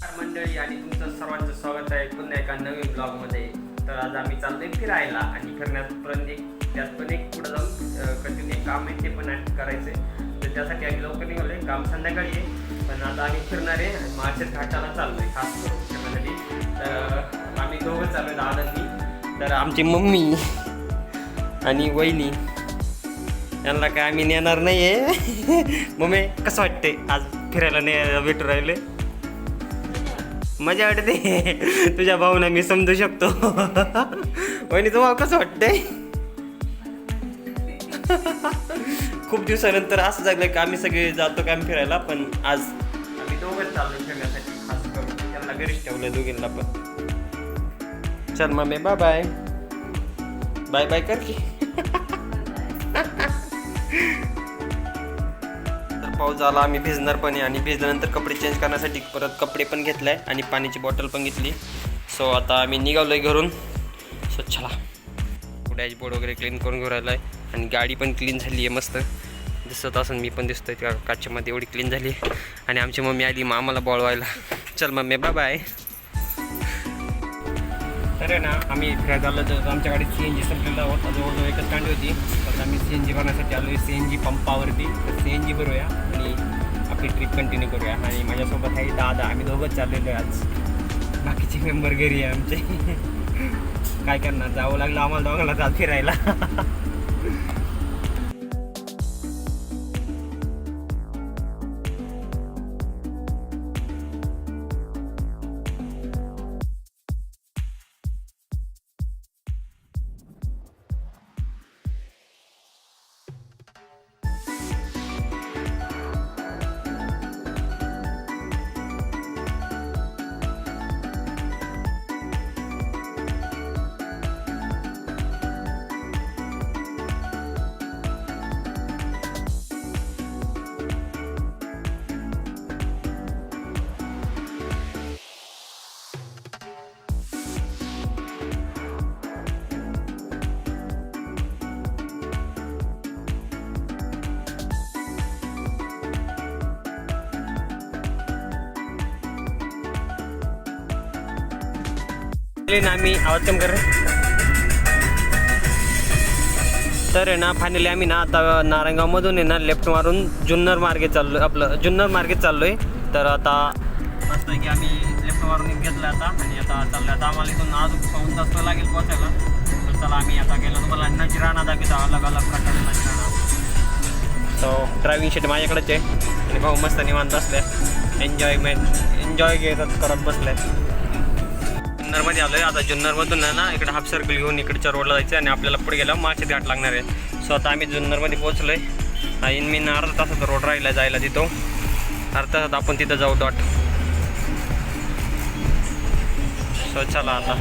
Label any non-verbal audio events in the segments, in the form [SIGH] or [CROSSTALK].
नमस्कार मंडळी आणि तुमचं सर्वांचं स्वागत आहे पुन्हा एका नवीन ब्लॉगमध्ये. तर आज आम्ही चाललोय फिरायला आणि फिरण्यात पण एक त्यात पण एक पुढे जाऊन कंटिन्यू एक काम आहे ते पण add करायचंय. तर त्यासाठी आम्ही लवकर निघालोय. काम संध्याकाळी आहे पण आता आम्ही फिरणार आहे माझ्या घाटाला घाटाला चाललोय खास करून फिरण्यासाठी तर आम्ही दोघं चाललोय दादांनी तर आमची मम्मी आणि वहिनी. यांना काय आम्ही नेणार नाही आहे [LAUGHS] मम्मी कसं वाटते आज फिरायला ने भेटू राहिले मजा वाटते. तुझ्या भाऊना मी समजू शकतो. वहिनी तुम्हाला कसं वाटतंय? खूप दिवसानंतर असं झालं की आम्ही सगळे जातो काम फिरायला पण आज आम्ही दोघंच चाललो फिरण्यासाठी खास करून त्यांना घरीच ठेवलं दोघींना पण. चल mummy bye bye bye bye कर की. पाऊस झाला आम्ही भिजणार पण आहे आणि भिजल्यानंतर कपडे चेंज करण्यासाठी परत कपडे पण घेतले आहे आणि पाण्याची बॉटल पण घेतली सो आता आम्ही निघालो आहे घरून. सो चला. डॅशबोर्ड वगैरे क्लीन करून घेऊन राहिला आहे आणि गाडी पण क्लीन झाली आहे मस्त. दिसत असून मी पण दिसतोय त्या काचेमध्ये एवढी क्लीन झाली आणि आमची मम्मी आली मग आम्हाला बॉळवायला चल मम्मी बाय बाय तर आहे ना आम्ही फिरायला चाललो तर आमच्या गाडीत सी एन जी संपलेला होता. जवळजवळ एकच कांडी होती. तर आम्ही सी एन जी भरण्यासाठी आलो आहे सी एन जी पंपावरती तर सी एन जी भरूया आणि आपली ट्रिप कंटिन्यू करूया. आणि माझ्यासोबत आहे दादा. आम्ही दोघंच चाललेलो आहे आज. बाकीचे मेंबर घरी आहे आमचे. [LAUGHS] काय करणार? जावं लागलं आम्हाला दोघांना चाल फिरायला. [LAUGHS] ना आम्ही आवाज कम कर. तर आहे ना फायनली आम्ही ना आता नारायणगावमधून आहे ना लेफ्ट मारून जुन्नर मार्गे चाललो आपलं जुन्नर मार्गे चाललोय. तर आता मस्त की आम्ही लेफ्ट मारून घेतलं आता आणि आता चाललोय. आता आम्हाला इथून अजून पाऊन तास लागेल पोचायला तर चला आम्ही आता गेलो तुम्हाला नजराणा दाखवतो अलग अलग प्रकारचा नजराणा. सो ड्रायव्हिंग शीट माझ्याकडेच आहे. आणि भाऊ मस्त निवांत असले एन्जॉयमेंट एन्जॉय घेत करत बसले जुन्नरमध्ये आलोय. आता जुन्नरमधून ना इकडे हाफ सर्कल घेऊन इकडच्या रोडला जायचं आणि आपल्याला पुढे गेला माळशेत घाट लागणार आहे. सो आता आम्ही जुन्नरमध्ये पोहोचलोय. आणि मी ना अर्धा तासाचा रोड राहिला जायला तिथं. अर्धा तासात आपण तिथं जाऊ डॉट सो चला आता.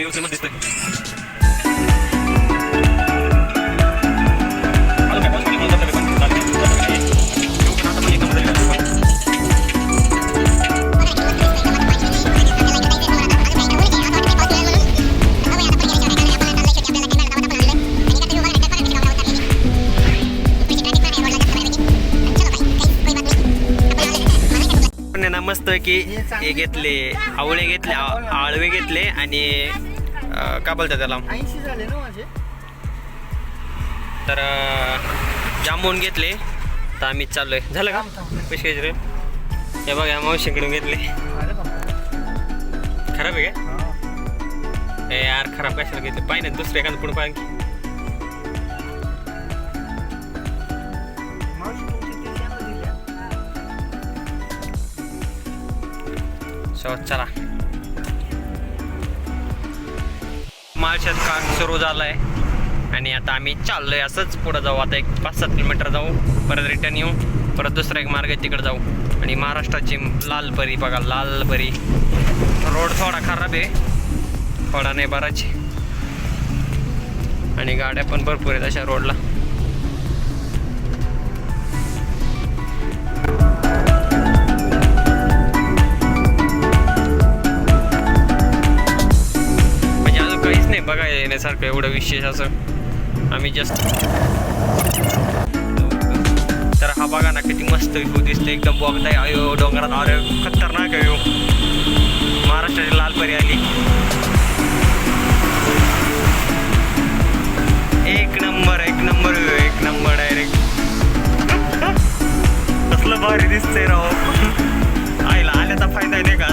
यायचा आहे आणि मस्त की हे घेतले आवळे घेतले आळवे घेतले आणि का बोलतात त्याला? तर अं, जांभून घेतले. तर आम्ही चाललोय. झालं का? पैसे रे. हे बघा मावशीकडून घेतले. खराब आहे का? ए यार खराब कशाला घेतले? पाहिजे दुसरं एखादं पुढे पाहिजे सो चला. माळशेत काम सुरू झालाय. आणि आता आम्ही चाललोय असंच पुढं जाऊ. आता एक पाच सात किलोमीटर जाऊ. परत रिटर्न येऊ. परत दुसरा एक मार्ग आहे तिकडे जाऊ. आणि महाराष्ट्राची लाल परी बघा लाल परी रोड थोडा खराब आहे. थोडा नाही बराच. आणि गाड्या पण भरपूर आहेत अशा रोडला बघा येण्यासारखं एवढं विशेष असं आम्ही जस्ट तर हा बघा ना किती मस्त व्यू दिसते एकदम बघताय अयो डोंगरात अरे खतरनाक आहे महाराष्ट्राची लाल परी आली. एक नंबर एक नंबर एक नंबर डायरेक्ट कसलं भारी दिसतंय राव. आईला आल्याचा फायदा आहे का?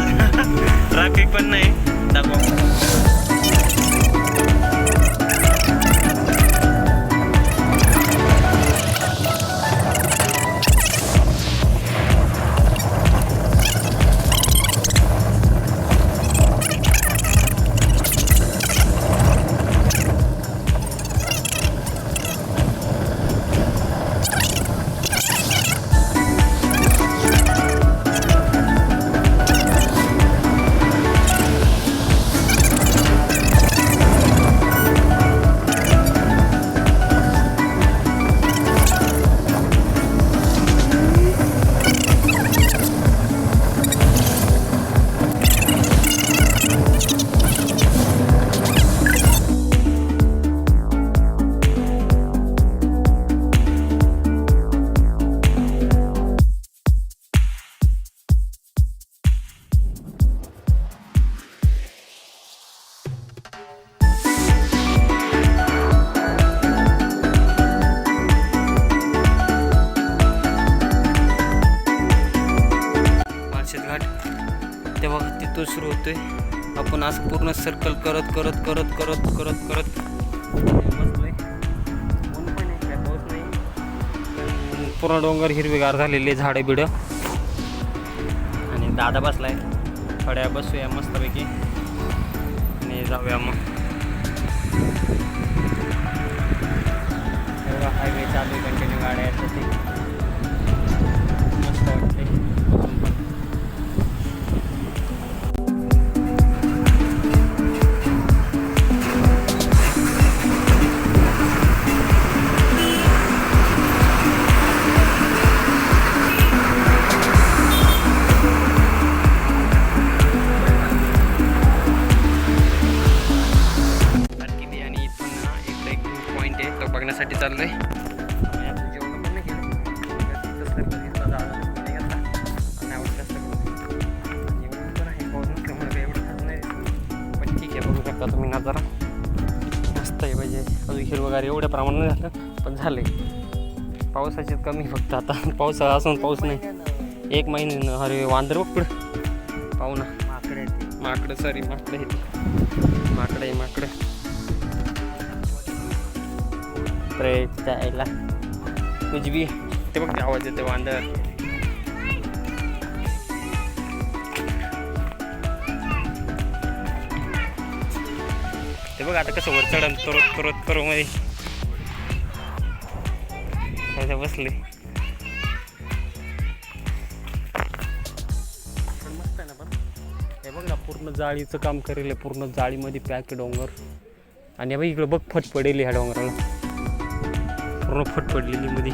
ते सुरू होतोय. आपण असं पूर्ण सर्कल करत करत करत करत करत करत. नाही. पूर्ण डोंगर हिरवेगार झालेले झाडे बिडं. आणि दादा बसलाय. थोड्या बसूया मस्तपैकी. आणि जाऊया मग. प्रमाणात झालं पण झाले. पावसाची कमी फक्त आता. पावसाळा असून पाऊस नाही. एक महिने अरे वांदर बघ पुढं. पाहू ना. माकडे माकडं सॉरी माकडं हे माकडं आहे माकडं. प्रे जायला उजवी. ते बघ ते आवाज येते वांदर. ते बघ आता कसं वर चढण तुरत तुरत करू मध्ये. कसं बसले. पण मस्त आहे ना पण. हे बघ ना पूर्ण जाळीचं काम करेल पूर्ण जाळीमध्ये पॅक डोंगर. आणि बघ इकडं बघ फट पडेल ह्या डोंगराला. पूर्ण फट पडलेली मध्ये.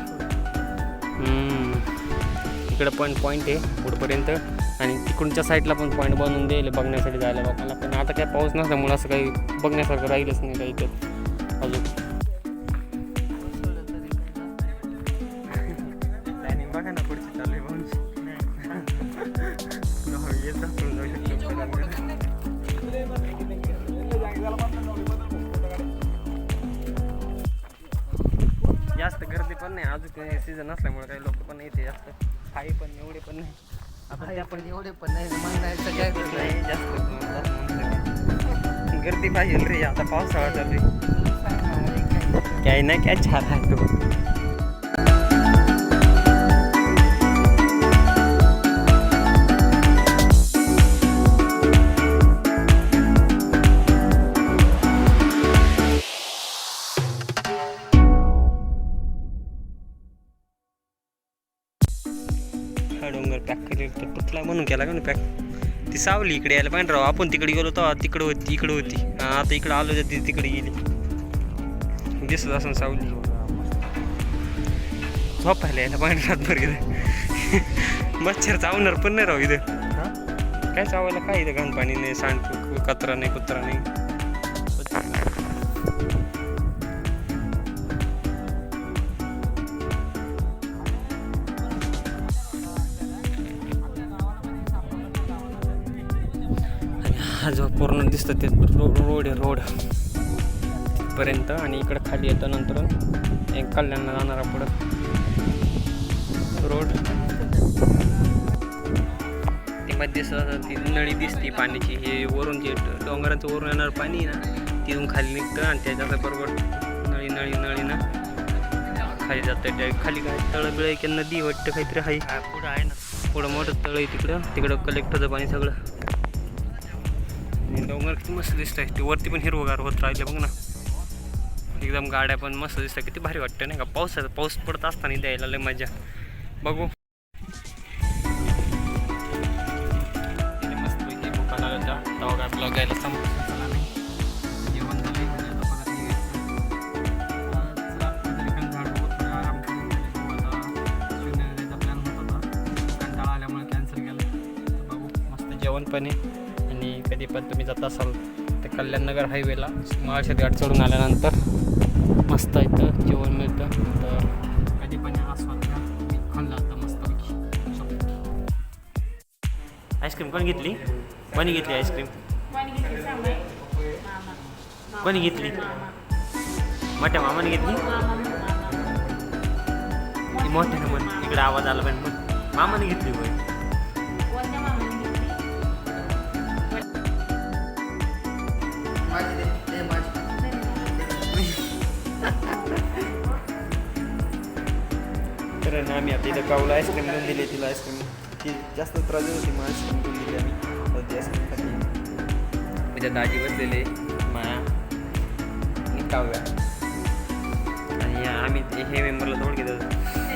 इकडं पण पॉईंट आहे पुढपर्यंत. आणि तिकडच्या साईडला पण पॉईंट बनवून देईल बघण्यासाठी जायला लोकांना. पण आता काय पाऊस नसल्यामुळे असं काही बघण्यासारखं राहिलंच नाही काही तर. अजून. पण नाही अजून सीझन असल्यामुळे काही लोक पण येते जास्त काही पण एवढे पण नाही. आता त्या पण एवढे पण नाही नाही नाही जास्त. गर्दी पाहिजे रे आता पावसाळा चालू काय नाही काय छान आहे तो. सावली इकडे यायला. पाहिजे राव आपण तिकडे गेलो तेव्हा तिकडे होती इकडे होती. आता इकडे आलो तर ती तिकडे गेली. दिसत असं सावली. झोपायला यायला पाहिजे रातभर इथं. मच्छर चावणार पण नाही राव इथं. काय चावायला काय इथं? घाण पाणी नाही सांड कचरा नाही कुत्रा नाही. हा जो पूर्ण दिसतं ते रो रोड आहे रोड. पर्यंत आणि इकडं खाली येतं नंतर एक कल्याणला जाणारा पुढं. रोड. ते मध्ये ती नळी दिसते पाण्याची. हे वरून जे डोंगराचं वरून येणार पाणी ना तिथून खाली निघतं आणि त्याच्यात बरोबर नळी नळी नळी ना खाली जातं. त्या खाली काय तळ बिळ की नदी वाटतं काहीतरी आहे. पुढं आहे ना. पुढं मोठं तळ आहे तिकडं. तिकडं कलेक्ट होतं पाणी सगळं. हे डोंगर किती मस्त दिसत आहे ते वरती पण हिरवगार होत राहिले बघ ना. एकदम गाड्या पण मस्त दिसतात. किती भारी वाटतं नाही का? पावसाचं पाऊस पडत असताना द्यायला लय मजा. बघू. ब्लॉग घ्यायला संपला नाही जेवण पण आल्यामुळे आहे. पण तुम्ही जात असाल तर कल्याणनगर हायवेला. महाशेत घाट चढून आल्यानंतर मस्त इथं जेवण मिळतं. तर कधी पण आस्वाद आईस्क्रीम कोणी घेतली? कोणी घेतली आईस्क्रीम? कोणी घेतली? मोठ्या मामाने घेतली? ती मोठ्या म्हण इकडे आवाज आला पण मामाने घेतली होय? तर आम्ही आता इथं काऊला आईस्क्रीम घेऊन दिली तिला आईस्क्रीम ती जास्त त्रास देत होती मग आईस्क्रीम घेऊन दिली आम्ही. तर ती आईस्क्रीम खाल्ली. दाजी बसलेले माया आणि काव्या आणि आम्ही ते- हे मेंबरला तोंड घेत होतो